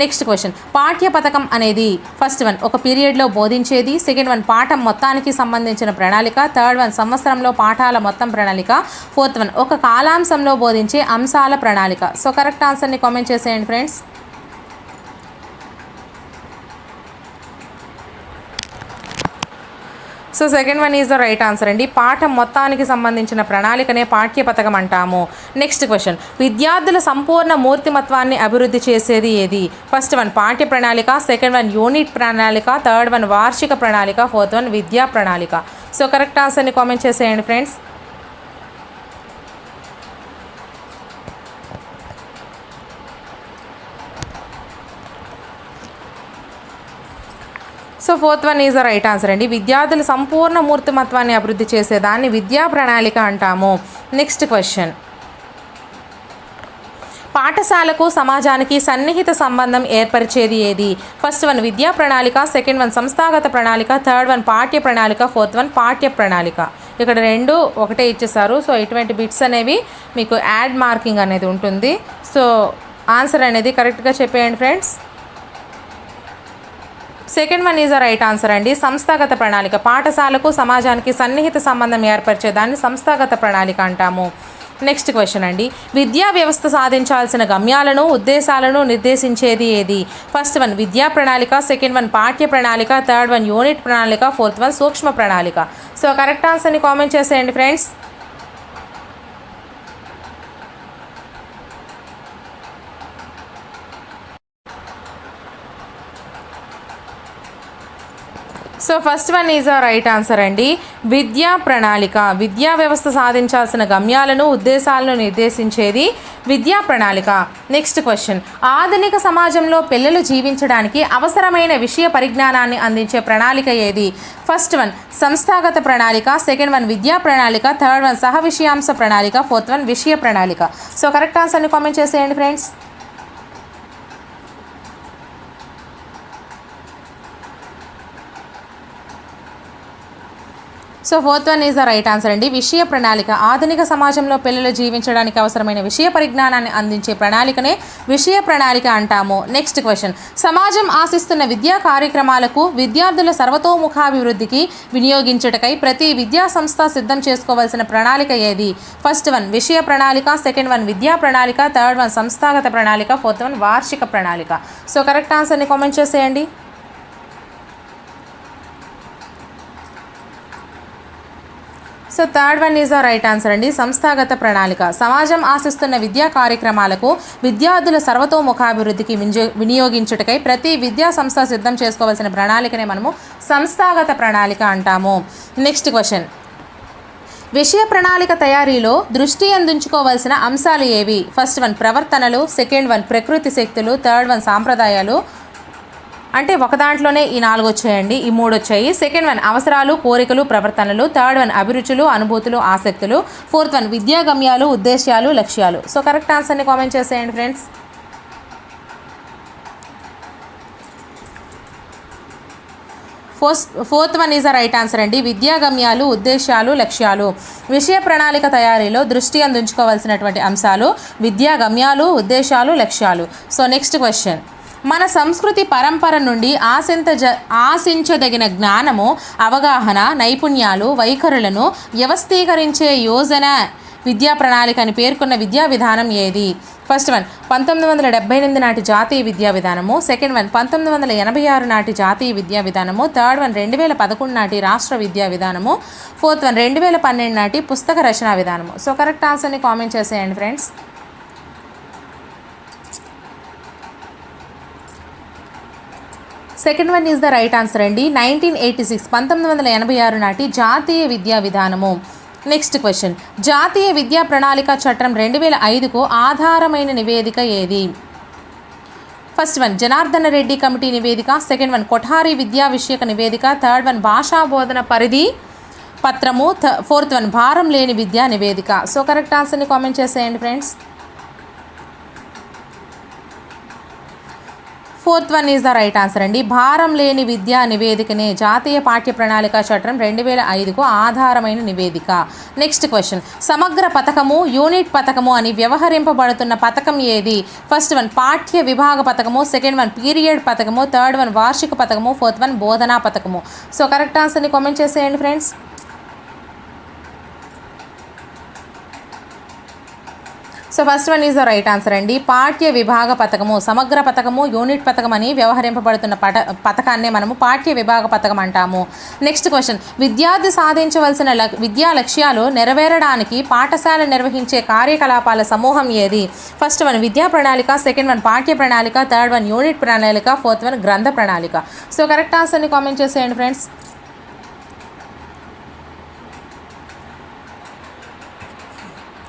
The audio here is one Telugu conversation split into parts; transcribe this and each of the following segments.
నెక్స్ట్ క్వశ్చన్ పాఠ్య పథకం అనేది ఫస్ట్ వన్ ఒక పీరియడ్లో బోధించేది. సెకండ్ వన్ పాఠం మొత్తానికి సంబంధించిన ప్రణాళిక. థర్డ్ వన్ సంవత్సరంలో పాఠాల మొత్తం ప్రణాళిక. ఫోర్త్ వన్ ఒక కాలాంశంలో బోధించే అంశాల ప్రణాళిక. సో కరెక్ట్ ఆన్సర్ని కామెంట్ చేసేయండి friends so second one is the right answer అండి. పాఠం మొత్తానికి సంబంధించిన ప్రణాళికనే పాఠ్య పథకం అంటాము. నెక్స్ట్ క్వశ్చన్ విద్యార్థుల సంపూర్ణ మూర్తిమత్వాన్ని అభివృద్ధి చేసేది ఏది? ఫస్ట్ వన్ పాఠ్య ప్రణాళిక. సెకండ్ వన్ యూనిట్ ప్రణాళిక. థర్డ్ వన్ వార్షిక ప్రణాళిక. ఫోర్త్ వన్ విద్యా ప్రణాళిక. సో కరెక్ట్ ఆన్సర్ని కామెంట్ చేసేయండి friends so fourth one is the right answer అండి. విద్యార్థుల సంపూర్ణ మూర్తిమత్వాన్ని అభివృద్ధి చేసేదాన్ని విద్యా ప్రణాళిక అంటాము. Next question. పాఠశాలకు సమాజానికి సన్నిహిత సంబంధం ఏర్పరిచేది ఏది? ఫస్ట్ వన్ విద్యా ప్రణాళిక సెకండ్ వన్ సంస్థాగత ప్రణాళిక థర్డ్ వన్ పాఠ్య ప్రణాళిక ఫోర్త్ వన్ పాఠ్య ప్రణాళిక. ఇక్కడ రెండు ఒకటే ఇచ్చేసారు సో ఇటువంటి బిట్స్ అనేవి మీకు యాడ్ మార్కింగ్ అనేది ఉంటుంది. సో ఆన్సర్ అనేది కరెక్ట్గా చెప్పేయండి friends. Second one is the right answer అండి. సంస్థాగత ప్రణాళిక. పాఠశాలకు సమాజానికి సన్నిహిత సంబంధం ఏర్పరిచే దాన్ని సంస్థాగత ప్రణాళిక అంటాము. నెక్స్ట్ క్వశ్చన్ అండి. విద్యా వ్యవస్థ సాధించాల్సిన గమ్యాలను ఉద్దేశాలను నిర్దేశించేది ఏది? ఫస్ట్ వన్ విద్యా ప్రణాళిక సెకండ్ వన్ పాఠ్య ప్రణాళిక థర్డ్ వన్ యూనిట్ ప్రణాళిక ఫోర్త్ వన్ సూక్ష్మ ప్రణాళిక. సో కరెక్ట్ ఆన్సర్ని కామెంట్ చేసేయండి friends. So first one is a right answer అండి. విద్యా ప్రణాళిక విద్యా వ్యవస్థ సాధించాల్సిన గమ్యాలను ఉద్దేశాలను నిర్దేశించేది విద్యా ప్రణాళిక. నెక్స్ట్ క్వశ్చన్ ఆధునిక సమాజంలో పిల్లలు జీవించడానికి అవసరమైన విషయ పరిజ్ఞానాన్ని అందించే ప్రణాళిక ఏది? ఫస్ట్ వన్ సంస్థాగత ప్రణాళిక. సెకండ్ వన్ విద్యా ప్రణాళిక. థర్డ్ వన్ సహ విషయాంశ ప్రణాళిక. ఫోర్త్ వన్ విషయ ప్రణాళిక. సో కరెక్ట్ ఆన్సర్ని కామెంట్ చేసేయండి friends so fourth one is the right answer అండి. విషయ ప్రణాళిక. ఆధునిక సమాజంలో పిల్లలు జీవించడానికి అవసరమైన విషయ పరిజ్ఞానాన్ని అందించే ప్రణాళికనే విషయ ప్రణాళిక అంటాము. నెక్స్ట్ క్వశ్చన్ సమాజం ఆశిస్తున్న విద్యా కార్యక్రమాలకు విద్యార్థుల సర్వతోముఖాభివృద్ధికి వినియోగించుటకై ప్రతి విద్యా సంస్థ సిద్ధం చేసుకోవాల్సిన ప్రణాళిక ఏది? ఫస్ట్ వన్ విషయ ప్రణాళిక. సెకండ్ వన్ విద్యా ప్రణాళిక. థర్డ్ వన్ సంస్థాగత ప్రణాళిక. ఫోర్త్ వన్ వార్షిక ప్రణాళిక. సో కరెక్ట్ ఆన్సర్ని కామెంట్ చేసేయండి. So third one is the right answer అండి. సంస్థాగత ప్రణాళిక. సమాజం ఆశిస్తున్న విద్యా కార్యక్రమాలకు విద్యార్థుల సర్వతోముఖాభివృద్ధికి వినియోగించుటకై ప్రతి విద్యా సంస్థ సిద్ధం చేసుకోవాల్సిన ప్రణాళికనే మనము సంస్థాగత ప్రణాళిక అంటాము. నెక్స్ట్ క్వశ్చన్ విషయ ప్రణాళిక తయారీలో దృష్టి అందించుకోవాల్సిన అంశాలు ఏవి? ఫస్ట్ వన్ ప్రవర్తనలు. సెకండ్ వన్ ప్రకృతి శక్తులు. థర్డ్ వన్ సాంప్రదాయాలు. అంటే ఒక దాంట్లోనే ఈ నాలుగు వచ్చాయండి ఈ మూడు వచ్చాయి. సెకండ్ వన్ అవసరాలు కోరికలు ప్రవర్తనలు. థర్డ్ వన్ అభిరుచులు అనుభూతులు ఆసక్తులు. ఫోర్త్ వన్ విద్యా గమ్యాలు ఉద్దేశ్యాలు లక్ష్యాలు. సో కరెక్ట్ ఆన్సర్ని కామెంట్ చేసేయండి friends fourth fourth one is the right answer అండి. విద్యా గమ్యాలు ఉద్దేశాలు లక్ష్యాలు. విషయ ప్రణాళిక తయారీలో దృష్టి అందించుకోవాల్సినటువంటి అంశాలు విద్యా గమ్యాలు ఉద్దేశాలు లక్ష్యాలు. సో నెక్స్ట్ క్వశ్చన్ మన సంస్కృతి పరంపర నుండి ఆశింత జ ఆశించదగిన జ్ఞానము అవగాహన నైపుణ్యాలు వైఖరులను వ్యవస్థీకరించే యోజన విద్యా ప్రణాళిక అని పేర్కొన్న విద్యా విధానం ఏది? ఫస్ట్ వన్ పంతొమ్మిది వందల డెబ్బై ఎనిమిది నాటి జాతీయ విద్యా విధానము. సెకండ్ వన్ పంతొమ్మిది వందల ఎనభై ఆరు నాటి జాతీయ విద్యా విధానము. థర్డ్ వన్ రెండు వేల పదకొండు నాటి రాష్ట్ర విద్యా విధానము. ఫోర్త్ వన్ రెండు వేల పన్నెండు నాటి పుస్తక రచనా విధానము. సో కరెక్ట్ ఆన్సర్ని కామెంట్ చేసేయండి friends second one is the right answer అండి. నైన్టీన్ ఎయిటీ సిక్స్ పంతొమ్మిది వందల ఎనభై ఆరు నాటి జాతీయ విద్యా విధానము. Next question. జాతీయ విద్యా ప్రణాళిక చట్టం రెండు వేల ఐదుకు ఆధారమైన నివేదిక ఏది? First one Janardhana Reddy committee నివేదిక. సెకండ్ వన్ కొఠారి విద్యా విషయక నివేదిక. థర్డ్ వన్ భాషా బోధన పరిధి పత్రము. ఫోర్త్ వన్ భారం లేని విద్యా నివేదిక. సో కరెక్ట్ ఆన్సర్ని కామెంట్ చేసేయండి friends. Fourth one is the right answer అండి. భారం లేని విద్యా నివేదికనే జాతీయ పాఠ్య ప్రణాళిక చట్టం రెండు వేల ఐదుకు ఆధారమైన నివేదిక. Next question. సమగ్ర పథకము యూనిట్ పథకము అని వ్యవహరింపబడుతున్న పథకం ఏది? ఫస్ట్ వన్ పాఠ్య విభాగ పథకము సెకండ్ వన్ పీరియడ్ పథకము థర్డ్ వన్ వార్షిక పథకము ఫోర్త్ వన్ బోధనా పథకము. సో కరెక్ట్ ఆన్సర్ని కామెంట్ చేసేయండి friends. So first one is the right answer అండి. పాఠ్య విభాగ పథకము సమగ్ర పథకము యూనిట్ పథకం అని వ్యవహరింపబడుతున్న పట పథకాన్నే మనము పాఠ్య విభాగ పథకం అంటాము. నెక్స్ట్ క్వశ్చన్ విద్యార్థి సాధించవలసిన లక్ విద్యా లక్ష్యాలు నెరవేరడానికి పాఠశాల నిర్వహించే కార్యకలాపాల సమూహం ఏది? ఫస్ట్ వన్ విద్యా ప్రణాళిక. సెకండ్ వన్ పాఠ్య ప్రణాళిక. థర్డ్ వన్ యూనిట్ ప్రణాళిక. ఫోర్త్ వన్ గ్రంథ ప్రణాళిక. సో కరెక్ట్ ఆన్సర్ని కామెంట్ చేసేయండి friends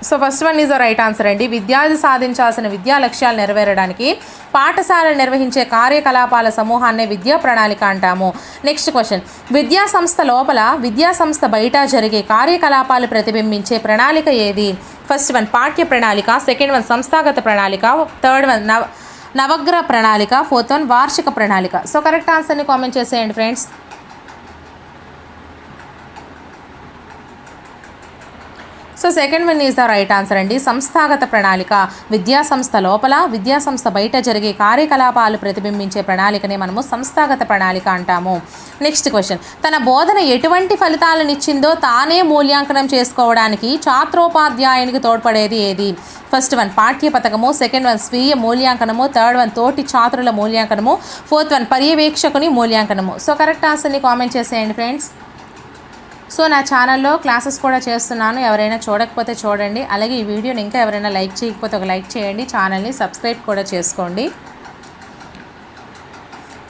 so first one is right answer అండి. విద్యార్థి సాధించాల్సిన విద్యా లక్ష్యాలు నెరవేరడానికి పాఠశాల నిర్వహించే కార్యకలాపాల సమూహాన్నే విద్యా ప్రణాళిక అంటాము. Next question. విద్యా సంస్థ లోపల విద్యా సంస్థ బయట జరిగే కార్యకలాపాలు ప్రతిబింబించే ప్రణాళిక ఏది? ఫస్ట్ వన్ పాఠ్య ప్రణాళిక సెకండ్ వన్ సంస్థాగత ప్రణాళిక థర్డ్ వన్ నవ నవగ్రహ ప్రణాళిక ఫోర్త్ వన్ వార్షిక ప్రణాళిక. సో కరెక్ట్ ఆన్సర్ని కామెంట్ చేసేయండి friends. So second one is the right answer అండి. సంస్థాగత ప్రణాళిక. విద్యా సంస్థ లోపల విద్యా సంస్థ బయట జరిగే కార్యకలాపాలు ప్రతిబింబించే ప్రణాళికనే మనము సంస్థాగత ప్రణాళిక అంటాము. నెక్స్ట్ క్వశ్చన్ తన బోధన ఎటువంటి ఫలితాలను ఇచ్చిందో తానే మూల్యాంకనం చేసుకోవడానికి ఛాత్రోపాధ్యాయునికి తోడ్పడేది ఏది? ఫస్ట్ వన్ పాఠ్య పథకము సెకండ్ వన్ స్వీయ మూల్యాంకనము. థర్డ్ వన్ తోటి ఛాత్రుల మూల్యాంకనము. ఫోర్త్ వన్ పర్యవేక్షకుని మూల్యాంకనము. సో కరెక్ట్ ఆన్సర్ని కామెంట్ చేసేయండి ఫ్రెండ్స్ సో నా ఛానల్లో క్లాసెస్ కూడా చేస్తున్నాను. ఎవరైనా చూడకపోతే చూడండి. అలాగే ఈ వీడియోని ఇంకా ఎవరైనా లైక్ చేయకపోతే ఒక లైక్ చేయండి. ఛానల్ని సబ్స్క్రైబ్ కూడా చేసుకోండి.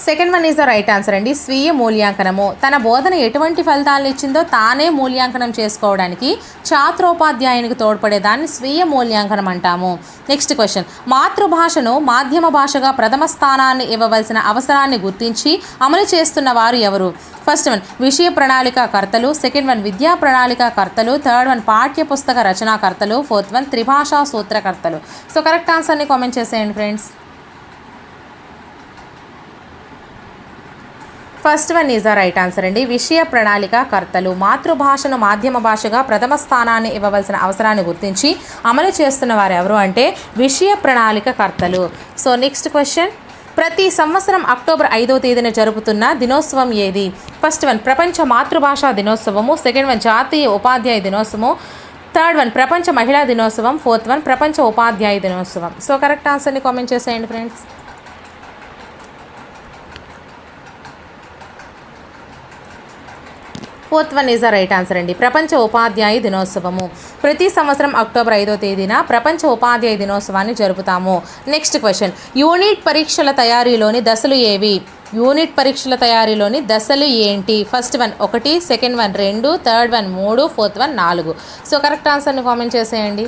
Second one is the right answer అండి. స్వీయ మూల్యాంకనము. తన బోధన ఎటువంటి ఫలితాలను ఇచ్చిందో తానే మూల్యాంకనం చేసుకోవడానికి ఛాత్రోపాధ్యాయునికి తోడ్పడేదాన్ని స్వీయ మూల్యాంకనం అంటాము. నెక్స్ట్ క్వశ్చన్ మాతృభాషను మాధ్యమ భాషగా ప్రథమ స్థానాన్ని ఇవ్వవలసిన అవసరాన్ని గుర్తించి అమలు చేస్తున్న వారు ఎవరు? ఫస్ట్ వన్ విషయ ప్రణాళిక కర్తలు. సెకండ్ వన్ విద్యా ప్రణాళిక కర్తలు. థర్డ్ వన్ పాఠ్య పుస్తక రచనాకర్తలు. ఫోర్త్ వన్ త్రిభాషా సూత్రకర్తలు. సో కరెక్ట్ ఆన్సర్ని కామెంట్ చేసేయండి friends first one is the right answer అండి. విషయ ప్రణాళిక కర్తలు మాతృభాషను మాధ్యమ భాషగా ప్రథమ స్థానాన్ని ఇవ్వవలసిన అవసరాన్ని గుర్తించి అమలు చేస్తున్న వారు ఎవరు అంటే విషయ ప్రణాళిక కర్తలు. So next question. ప్రతి సంవత్సరం అక్టోబర్ ఐదో తేదీన జరుపుతున్న దినోత్సవం ఏది? ఫస్ట్ వన్ ప్రపంచ మాతృభాషా దినోత్సవము. సెకండ్ వన్ జాతీయ ఉపాధ్యాయ దినోత్సవము. థర్డ్ వన్ ప్రపంచ మహిళా దినోత్సవం. ఫోర్త్ వన్ ప్రపంచ ఉపాధ్యాయ దినోత్సవం. సో కరెక్ట్ ఆన్సర్ని కామెంట్ చేసేయండి friends. Fourth one is the right answer అండి. ప్రపంచ ఉపాధ్యాయ దినోత్సవము. ప్రతి సంవత్సరం అక్టోబర్ ఐదో తేదీన ప్రపంచ ఉపాధ్యాయ దినోత్సవాన్ని జరుపుతాము. నెక్స్ట్ క్వశ్చన్ యూనిట్ పరీక్షల తయారీలోని దశలు ఏవి? యూనిట్ పరీక్షల తయారీలోని దశలు ఏంటి? ఫస్ట్ వన్ ఒకటి సెకండ్ వన్ రెండు థర్డ్ వన్ మూడు ఫోర్త్ వన్ నాలుగు. సో కరెక్ట్ ఆన్సర్ని కామెంట్ చేసేయండి.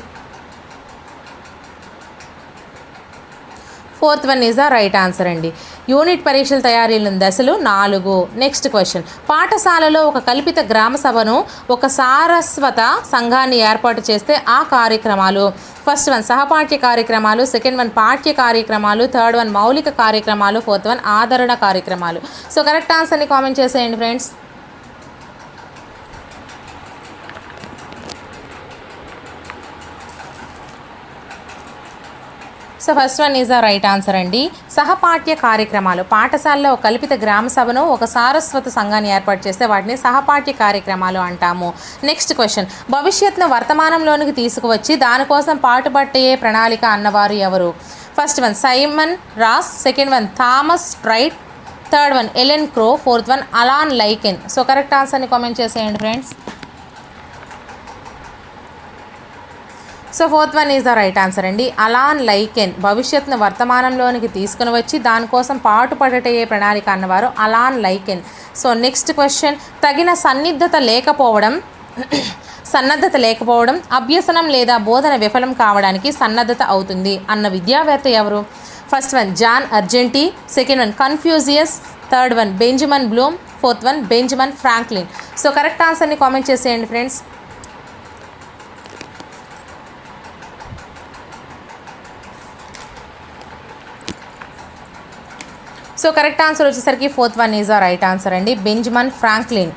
Fourth one is the right answer అండి. యూనిట్ పరీక్షల తయారీలోని దశలు నాలుగు. Next question. పాఠశాలలో ఒక కల్పిత గ్రామ సభను ఒక సారస్వత సంఘాన్ని ఏర్పాటు చేస్తే ఆ కార్యక్రమాలు. ఫస్ట్ వన్ సహపాఠ్య కార్యక్రమాలు సెకండ్ వన్ పాఠ్య కార్యక్రమాలు థర్డ్ వన్ మౌలిక కార్యక్రమాలు ఫోర్త్ వన్ ఆదరణ కార్యక్రమాలు. సో కరెక్ట్ ఆన్సర్ని కామెంట్ చేసేయండి friends. So first one is the right answer అండి. సహపాఠ్య కార్యక్రమాలు పాఠశాలలో కల్పిత గ్రామ సభను ఒక సారస్వత సంఘాన్ని ఏర్పాటు చేస్తే వాటిని సహపాఠ్య కార్యక్రమాలు అంటాము. నెక్స్ట్ క్వశ్చన్ భవిష్యత్తును వర్తమానంలోనికి తీసుకువచ్చి దానికోసం పాటుపట్టే ప్రణాళిక అన్నవారు ఎవరు? First one Simon Ross second one Thomas Sprite third one Ellen Crow fourth one Alan Lakein so correct ఆన్సర్ని కామెంట్ చేసేయండి friends so fourth one is the right answer అండి. అలాన్ లైకెన్ భవిష్యత్తును వర్తమానంలోనికి తీసుకుని వచ్చి దానికోసం పాటుపడటయ్యే ప్రణాళిక అన్నవారు Alan Lakein. So next question తగిన సన్నిద్ధత లేకపోవడం సన్నద్ధత లేకపోవడం అభ్యసనం లేదా బోధన విఫలం కావడానికి సన్నద్ధత అవుతుంది అన్న విద్యావేత్త ఎవరు? First one John Argenti. Second one Confucius. Third one Benjamin Bloom. Fourth one Benjamin Franklin. So correct ఆన్సర్ని కామెంట్ చేసేయండి ఫ్రెండ్స్ సో కరెక్ట్ ఆన్సర్ వచ్చేసరికి fourth one is a right answer అండి. Benjamin Franklin.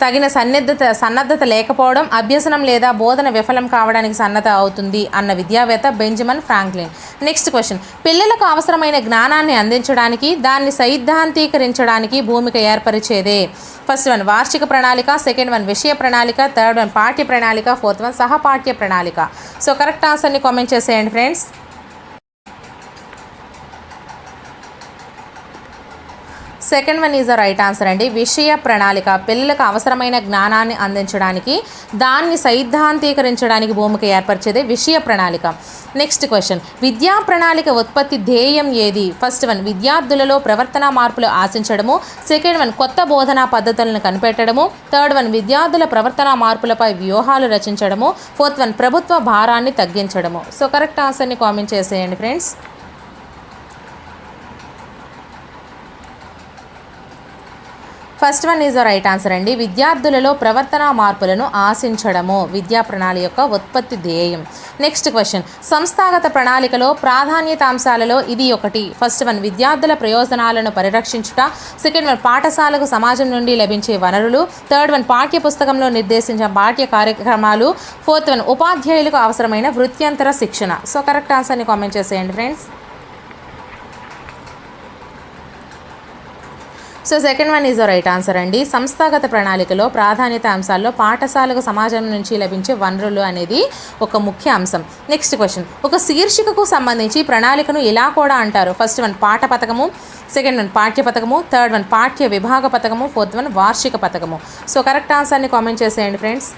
తగిన సన్నద్ధత సన్నద్ధత లేకపోవడం అభ్యసనం లేదా బోధన విఫలం కావడానికి సన్నద్ధ అవుతుంది అన్న విద్యావేత్త బెంజమిన్ ఫ్రాంక్లిన్. Next question. పిల్లలకు అవసరమైన జ్ఞానాన్ని అందించడానికి దాన్ని సైద్ధాంతీకరించడానికి భూమిక ఏర్పరిచేదే? ఫస్ట్ వన్ వార్షిక ప్రణాళిక సెకండ్ వన్ విషయ ప్రణాళిక థర్డ్ వన్ పాఠ్య ప్రణాళిక ఫోర్త్ వన్ సహపాఠ్య ప్రణాళిక. సో కరెక్ట్ ఆన్సర్ని కామెంట్ చేసేయండి friends. Second one is the right answer అండి. విషయ ప్రణాళిక పిల్లలకు అవసరమైన జ్ఞానాన్ని అందించడానికి దాన్ని సైద్ధాంతీకరించడానికి భూమిక ఏర్పరిచేదే విషయ ప్రణాళిక. నెక్స్ట్ క్వశ్చన్ విద్యా ప్రణాళిక ఉత్పత్తి ధ్యేయం ఏది? ఫస్ట్ వన్ విద్యార్థులలో ప్రవర్తన మార్పులు ఆశించడము. సెకండ్ వన్ కొత్త బోధనా పద్ధతులను కనిపెట్టడము. థర్డ్ వన్ విద్యార్థుల ప్రవర్తన మార్పులపై వ్యూహాలు రచించడము. ఫోర్త్ వన్ ప్రభుత్వ భారాన్ని తగ్గించడము. సో కరెక్ట్ ఆన్సర్ని కామెంట్ చేసేయండి friends first one is the right answer అండి. విద్యార్థులలో ప్రవర్తన మార్పులను ఆశించడము విద్యా ప్రణాళిక యొక్క ఉత్పత్తి ధ్యేయం. నెక్స్ట్ క్వశ్చన్ సంస్థాగత ప్రణాళికలో ప్రాధాన్యత అంశాలలో ఇది ఒకటి. ఫస్ట్ వన్ విద్యార్థుల ప్రయోజనాలను పరిరక్షించుట. సెకండ్ వన్ పాఠశాలకు సమాజం నుండి లభించే వనరులు. థర్డ్ వన్ పాఠ్య పుస్తకంలో నిర్దేశించిన పాఠ్య కార్యక్రమాలు. ఫోర్త్ వన్ ఉపాధ్యాయులకు అవసరమైన వృత్యంతర శిక్షణ. సో కరెక్ట్ ఆన్సర్ని కామెంట్ చేసేయండి friends so second one is right answer అండి. సంస్థాగత ప్రణాళికలో ప్రాధాన్యత అంశాల్లో పాఠశాలకు సమాజం నుంచి లభించే వనరులు అనేది ఒక ముఖ్య అంశం. నెక్స్ట్ క్వశ్చన్ ఒక శీర్షికకు సంబంధించి ప్రణాళికను ఇలా కూడా అంటారు. ఫస్ట్ వన్ పాఠ పథకము. సెకండ్ వన్ పాఠ్య పథకము. థర్డ్ వన్ పాఠ్య విభాగ పథకము. ఫోర్త్ వన్ వార్షిక పథకము. సో కరెక్ట్ ఆన్సర్ని కామెంట్ చేసేయండి friends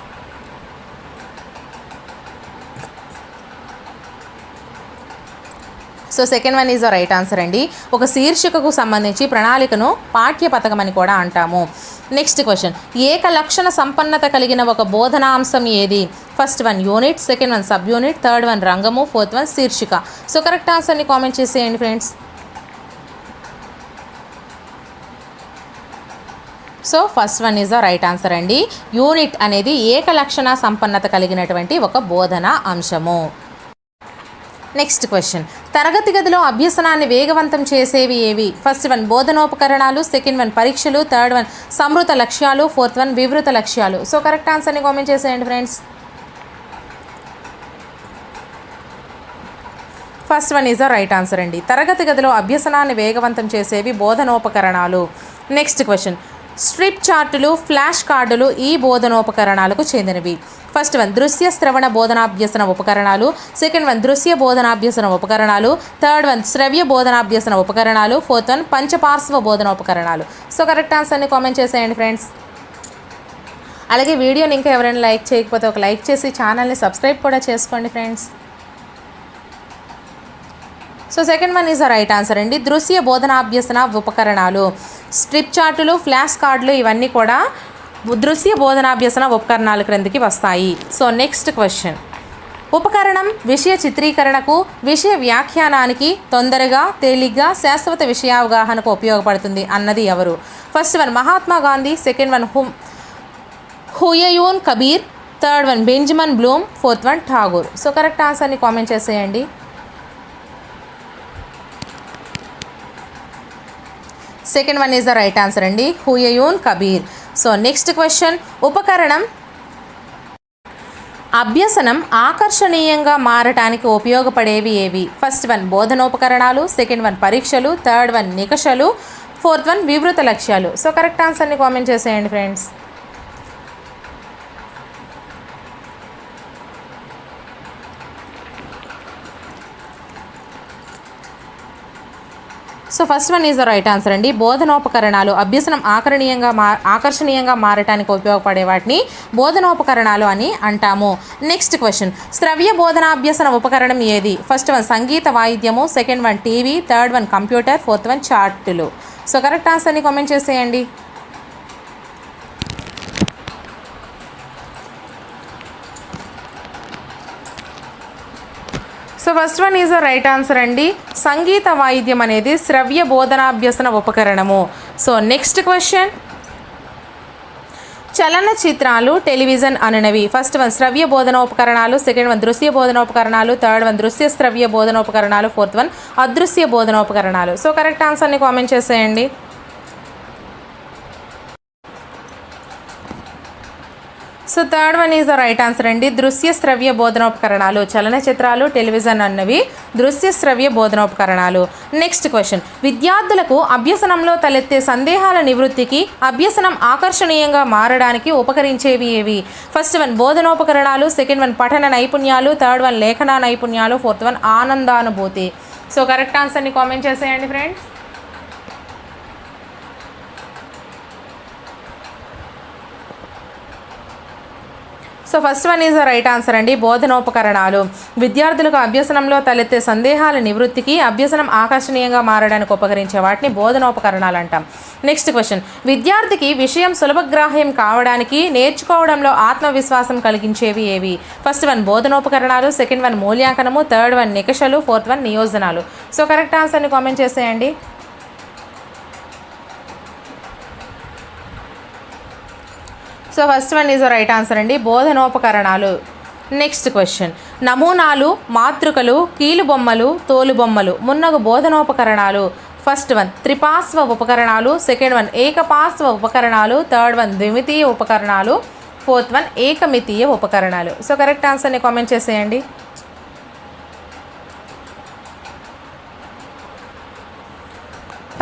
so second one is the right answer అండి. ఒక శీర్షికకు సంబంధించి ప్రణాళికను పాఠ్య పథకం అని కూడా అంటాము. నెక్స్ట్ క్వశ్చన్ ఏక లక్షణ సంపన్నత కలిగిన ఒక బోధనాంశం ఏది? First one unit second one sub unit third one రంగము. ఫోర్త్ వన్ శీర్షిక. సో కరెక్ట్ ఆన్సర్ని కామెంట్ చేసేయండి friends so first one is the right answer అండి. యూనిట్ అనేది ఏక లక్షణ సంపన్నత కలిగినటువంటి ఒక బోధన అంశము. నెక్స్ట్ క్వశ్చన్ తరగతి గదిలో అభ్యసనాన్ని వేగవంతం చేసేవి ఏవి? ఫస్ట్ వన్ బోధనోపకరణాలు సెకండ్ వన్ పరీక్షలు థర్డ్ వన్ సమృత లక్ష్యాలు ఫోర్త్ వన్ వివృత లక్ష్యాలు. సో కరెక్ట్ ఆన్సర్ని కామెంట్ చేసేయండి friends first one is the right answer అండి. తరగతి గదిలో అభ్యసనాన్ని వేగవంతం చేసేవి బోధనోపకరణాలు. నెక్స్ట్ క్వశ్చన్ స్ట్రిప్ చార్టులు ఫ్లాష్ కార్డులు ఈ బోధనోపకరణాలకు చెందినవి. ఫస్ట్ వన్ దృశ్య శ్రవణ బోధనాభ్యసన ఉపకరణాలు సెకండ్ వన్ దృశ్య బోధనాభ్యసన ఉపకరణాలు థర్డ్ వన్ శ్రవ్య బోధనాభ్యసన ఉపకరణాలు ఫోర్త్ వన్ పంచపార్శ్వ బోధన ఉపకరణాలు సో కరెక్ట్ ఆన్సర్ని కామెంట్ చేసేయండి ఫ్రెండ్స్. అలాగే వీడియోని ఇంకా ఎవరైనా లైక్ చేయకపోతే ఒక లైక్ చేసి ఛానల్ని సబ్స్క్రైబ్ కూడా చేసుకోండి friends. So second one is the right answer అండి. దృశ్య బోధనాభ్యసన ఉపకరణాలు. స్ట్రిప్ చార్టులు ఫ్లాష్ కార్డులు ఇవన్నీ కూడా దృశ్య బోధనాభ్యసన ఉపకరణాల క్రిందికి వస్తాయి. సో నెక్స్ట్ క్వశ్చన్ ఉపకరణం విషయ చిత్రీకరణకు విషయ వ్యాఖ్యానానికి తొందరగా తేలిగ్గా శాశ్వత విషయావగాహనకు ఉపయోగపడుతుంది అన్నది ఎవరు? First one Mahatma Gandhi. Second one hmm Humayun Kabir. Third one Benjamin Bloom. Fourth one Tagore. So correct ఆన్సర్ని కామెంట్ చేసేయండి. Second one is the right answer అండి. Humayun Kabir so next question ఉపకరణం అభ్యసనం ఆకర్షణీయంగా మారటానికి ఉపయోగపడేవి ఏవి? ఫస్ట్ వన్ బోధనోపకరణాలు. సెకండ్ వన్ పరీక్షలు. థర్డ్ వన్ నికషలు. ఫోర్త్ వన్ వివృత లక్ష్యాలు. సో కరెక్ట్ ఆన్సర్ని కామెంట్ చేసేయండి friends so first one is the right answer అండి. బోధనోపకరణాలు అభ్యసనం ఆకరణీయంగా మా ఆకర్షణీయంగా మారటానికి ఉపయోగపడే వాటిని బోధనోపకరణాలు అని అంటాము. Next question. శ్రవ్య బోధనాభ్యసన ఉపకరణం ఏది? ఫస్ట్ వన్ సంగీత వాయిద్యము second one TV third one computer fourth one చార్టులు. So correct ఆన్సర్ని కామెంట్ చేసేయండి. So first one is the right answer అండి. సంగీత వాయిద్యం అనేది శ్రవ్య బోధనాభ్యసన ఉపకరణము. సో నెక్స్ట్ క్వశ్చన్ చలనచిత్రాలు టెలివిజన్ అననవి. ఫస్ట్ వన్ శ్రవ్య బోధనోపకరణాలు సెకండ్ వన్ దృశ్య బోధనోపకరణాలు థర్డ్ వన్ దృశ్య శ్రవ్య బోధనోపకరణాలు ఫోర్త్ వన్ అదృశ్య బోధనోపకరణాలు సో కరెక్ట్ ఆన్సర్ని కామెంట్ చేసేయండి. So third one is the right answer అండి. దృశ్య శ్రవ్య బోధనోపకరణాలు చలనచిత్రాలు టెలివిజన్ అన్నవి దృశ్య శ్రవ్య బోధనోపకరణాలు. నెక్స్ట్ క్వశ్చన్ విద్యార్థులకు అభ్యసనంలో తలెత్తే సందేహాల నివృత్తికి అభ్యసనం ఆకర్షణీయంగా మారడానికి ఉపకరించేవి ఏవి? ఫస్ట్ వన్ బోధనోపకరణాలు. సెకండ్ వన్ పఠన నైపుణ్యాలు. థర్డ్ వన్ లేఖన నైపుణ్యాలు. ఫోర్త్ వన్ ఆనందానుభూతి. సో కరెక్ట్ ఆన్సర్ని కామెంట్ చేసేయండి friends so first one is right answer అండి. బోధనోపకరణాలు. విద్యార్థులకు అభ్యసనంలో తలెత్తే సందేహాల నివృత్తికి అభ్యసనం ఆకర్షణీయంగా మారడానికి ఉపకరించే వాటిని బోధనోపకరణాలు అంటాం నెక్స్ట్ క్వశ్చన్ విద్యార్థికి విషయం సులభగ్రాహ్యం కావడానికి నేర్చుకోవడంలో ఆత్మవిశ్వాసం కలిగించేవి ఏవి? ఫస్ట్ వన్ బోధనోపకరణాలు. సెకండ్ వన్ మూల్యాంకనము. థర్డ్ వన్ నికషలు. ఫోర్త్ వన్ నియోజనాలు. సో కరెక్ట్ ఆన్సర్ని కామెంట్ చేసేయండి. So first one is right answer అండి. బోధనోపకరణాలు. నెక్స్ట్ క్వశ్చన్ నమూనాలు మాతృకలు కీలు బొమ్మలు తోలు బొమ్మలు మున్నగు బోధనోపకరణాలు. ఫస్ట్ వన్ త్రిపార్శ్వ ఉపకరణాలు. సెకండ్ వన్ ఏకపార్శ్వ ఉపకరణాలు. థర్డ్ వన్ ద్విమితీయ ఉపకరణాలు. ఫోర్త్ వన్ ఏకమితీయ ఉపకరణాలు. సో కరెక్ట్ ఆన్సర్ని కామెంట్ చేసేయండి.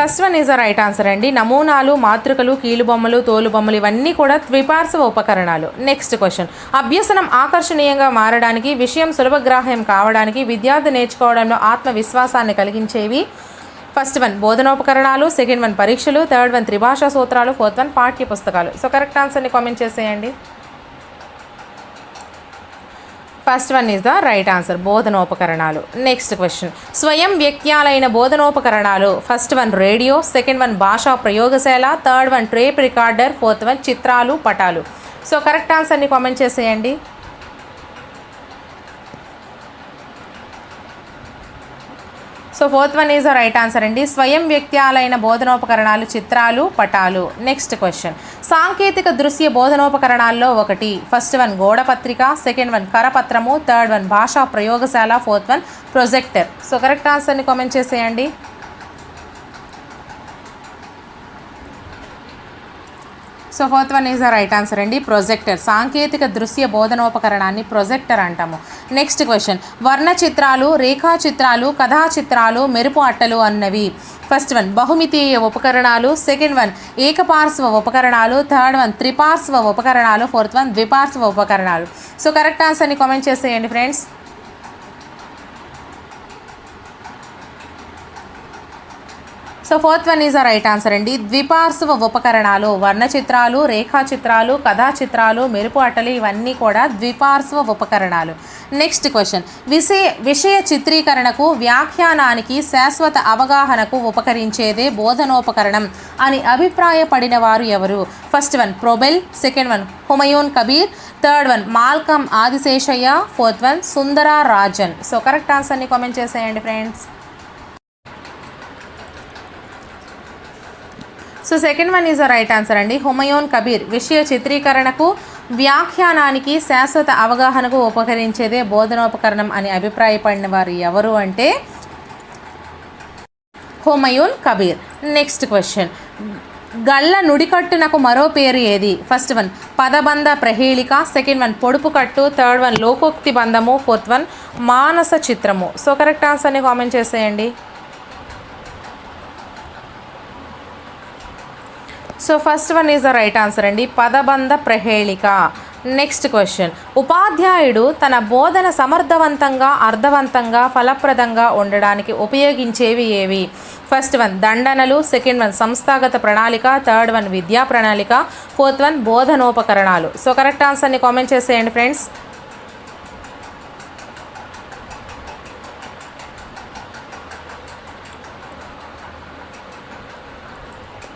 First one is the right answer అండి. నమూనాలు మాతృకలు కీలుబొమ్మలు తోలుబొమ్మలు ఇవన్నీ కూడా ద్విపార్శ్వ ఉపకరణాలు. నెక్స్ట్ క్వశ్చన్ అభ్యసనం ఆకర్షణీయంగా మారడానికి విషయం సులభగ్రాహ్యం కావడానికి విద్యార్థి నేర్చుకోవడంలో ఆత్మవిశ్వాసాన్ని కలిగించేవి. ఫస్ట్ వన్ బోధనోపకరణాలు. సెకండ్ వన్ పరీక్షలు. థర్డ్ వన్ త్రిభాషా సూత్రాలు. ఫోర్త్ వన్ పాఠ్య పుస్తకాలు సో కరెక్ట్ ఆన్సర్ని కామెంట్ చేసేయండి. First one is the right answer బోధనోపకరణాలు next question స్వయం వ్యక్త్యాలైన బోధనోపకరణాలు first one radio second one భాషా ప్రయోగశాల third one tape recorder fourth one చిత్రాలు పటాలు సో కరెక్ట్ ఆన్సర్ని కామెంట్ చేసేయండి so fourth one is right answer అండి. స్వయం వ్యక్త్యాలైన బోధనోపకరణాలు చిత్రాలు పటాలు. నెక్స్ట్ క్వశ్చన్ సాంకేతిక దృశ్య బోధనోపకరణాల్లో ఒకటి. ఫస్ట్ వన్ గోడపత్రిక. సెకండ్ వన్ కరపత్రము. థర్డ్ వన్ భాషా ప్రయోగశాల. Fourth one projector so correct ఆన్సర్ని కామెంట్ చేసేయండి. So fourth one is the right answer అండి. ప్రొజెక్టర్ సాంకేతిక దృశ్య బోధనోపకరణాన్ని ప్రొజెక్టర్ అంటాము. నెక్స్ట్ క్వశ్చన్ వర్ణ చిత్రాలు రేఖా చిత్రాలు కథా చిత్రాలు మెరుపు అట్టలు అన్నవి. ఫస్ట్ వన్ బహుమితీయ ఉపకరణాలు. సెకండ్ వన్ ఏకపార్శ్వ ఉపకరణాలు. థర్డ్ వన్ త్రిపార్శ్వ ఉపకరణాలు. ఫోర్త్ వన్ ద్విపార్శ్వ ఉపకరణాలు. సో కరెక్ట్ ఆన్సర్ని కామెంట్ చేసేయండి friends so fourth one is a right answer అండి. ద్విపార్శ్వ ఉపకరణాలు వర్ణ చిత్రాలు రేఖా చిత్రాలు కథా చిత్రాలు మెరుపు అట్టలు ఇవన్నీ కూడా ద్విపార్శ్వ ఉపకరణాలు. నెక్స్ట్ క్వశ్చన్ విషయ విషయ చిత్రీకరణకు వ్యాఖ్యానానికి శాశ్వత అవగాహనకు ఉపకరించేదే బోధనోపకరణం అని అభిప్రాయపడిన వారు ఎవరు first one Froebel second one Humayun Kabir third one Malcolm Adiseshiah fourth one Sundararajan so correct ఆన్సర్ని కామెంట్ చేసేయండి friends so second one is the right answer అండి. హుమయోన్ కబీర్ విషయ చిత్రీకరణకు వ్యాఖ్యానానికి శాశ్వత అవగాహనకు ఉపకరించేదే బోధనోపకరణం అని అభిప్రాయపడిన వారు ఎవరు అంటే హుమయూన్ కబీర్. నెక్స్ట్ క్వశ్చన్ గళ్ళ నుడికట్టునకు మరో పేరు ఏది? ఫస్ట్ వన్ పదబంధ ప్రహేళిక. సెకండ్ వన్ పొడుపు కట్టు. థర్డ్ వన్ లోకోక్తి బంధము. ఫోర్త్ వన్ మానస చిత్రము. సో కరెక్ట్ ఆన్సర్ని కామెంట్ చేసేయండి. So first one is the right answer అండి. పదబంధ ప్రహేళిక నెక్స్ట్ క్వశ్చన్ ఉపాధ్యాయుడు తన బోధన సమర్థవంతంగా అర్థవంతంగా ఫలప్రదంగా ఉండడానికి ఉపయోగించేవి ఏవి? ఫస్ట్ వన్ దండనలు. సెకండ్ వన్ సంస్థాగత ప్రణాళిక. థర్డ్ వన్ విద్యా ప్రణాళిక. ఫోర్త్ వన్ బోధనోపకరణాలు. సో కరెక్ట్ ఆన్సర్ని కామెంట్ చేసేయండి friends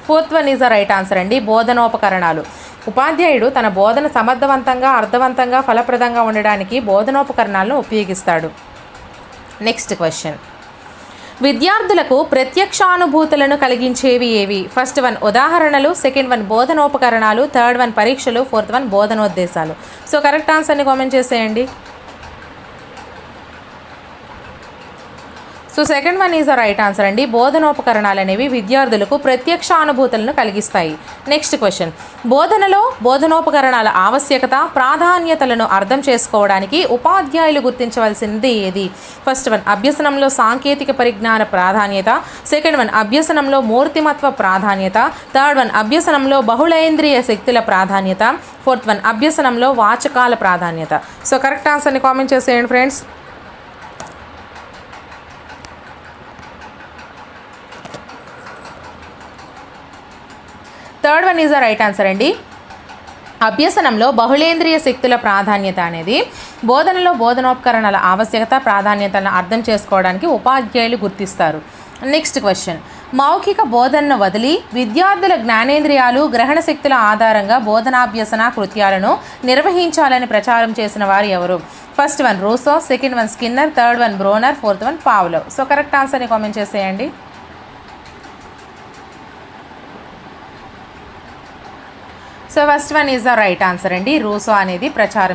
fourth one is the right answer అండి బోధనోపకరణాలు. ఉపాధ్యాయుడు తన బోధన సమర్థవంతంగా అర్థవంతంగా ఫలప్రదంగా ఉండడానికి బోధనోపకరణాలను ఉపయోగిస్తాడు. నెక్స్ట్ క్వశ్చన్ విద్యార్థులకు ప్రత్యక్షానుభూతులను కలిగించేవి ఏవి? ఫస్ట్ వన్ ఉదాహరణలు. సెకండ్ వన్ బోధనోపకరణాలు. థర్డ్ వన్ పరీక్షలు. ఫోర్త్ వన్ బోధనోద్దేశాలు. సో కరెక్ట్ ఆన్సర్ని కామెంట్ చేసేయండి. So second one is the right answer అండి. బోధనోపకరణాలు అనేవి విద్యార్థులకు ప్రత్యక్ష అనుభూతులను కలిగిస్తాయి. నెక్స్ట్ క్వశ్చన్ బోధనలో బోధనోపకరణాల ఆవశ్యకత ప్రాధాన్యతలను అర్థం చేసుకోవడానికి ఉపాధ్యాయులు గుర్తించవలసింది ఏది? ఫస్ట్ వన్ అభ్యసనంలో సాంకేతిక పరిజ్ఞాన ప్రాధాన్యత. సెకండ్ వన్ అభ్యసనంలో మూర్తిమత్వ ప్రాధాన్యత. థర్డ్ వన్ అభ్యసనంలో బహుళేంద్రియ శక్తుల ప్రాధాన్యత. ఫోర్త్ వన్ అభ్యసనంలో వాచకాల ప్రాధాన్యత. సో కరెక్ట్ ఆన్సర్ని కామెంట్ చేసేయండి friends third one is the right answer అండి. అభ్యసనంలో బహుళేంద్రియ శక్తుల ప్రాధాన్యత అనేది బోధనలో బోధనోపకరణాల ఆవశ్యకత ప్రాధాన్యతలను అర్థం చేసుకోవడానికి ఉపాధ్యాయులు గుర్తిస్తారు. Next question. మౌఖిక బోధనను వదిలి విద్యార్థుల జ్ఞానేంద్రియాలు గ్రహణ శక్తుల ఆధారంగా బోధనాభ్యసన కృత్యాలను నిర్వహించాలని ప్రచారం చేసిన వారు ఎవరు? First one Rousseau second one Skinner third one Bronner fourth one Pavlov. So correct ఆన్సర్ని కామెంట్ చేసేయండి. So first one is the right answer అండి. రూసో అనేది ప్రచారం